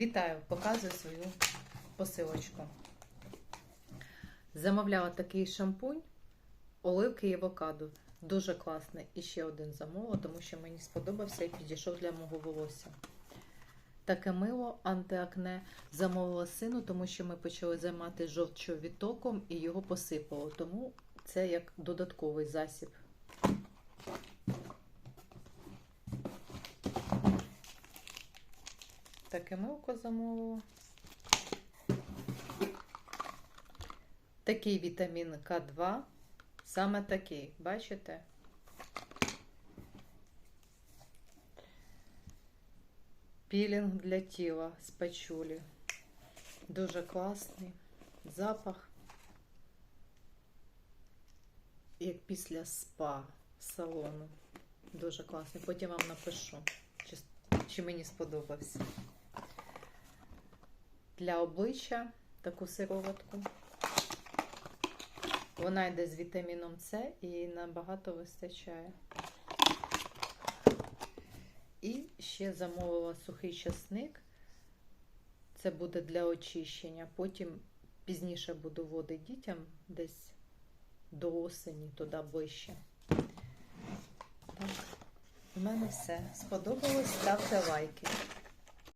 Вітаю, показую свою посилочку. Замовляла такий шампунь, оливки і авокадо. Дуже класний. І ще один замовила, тому що мені сподобався і підійшов для мого волосся. Таке мило антиакне замовила сину, тому що ми почали займатися жовчовідтоком і його посипало. Тому це як додатковий засіб. Таке милко замовила. Такий вітамін К2. Саме такий, бачите? Пілінг для тіла з пачулі. Дуже класний. Запах. Як після спа салону. Дуже класний. Потім вам напишу, чи, чи мені сподобався. Для обличчя таку сироватку. Вона йде з вітаміном С і набагато вистачає. І ще замовила сухий часник. Це буде для очищення. Потім пізніше буду водити дітям десь до осені, туди ближче. Так, у мене все. Сподобалось? Ставте лайки.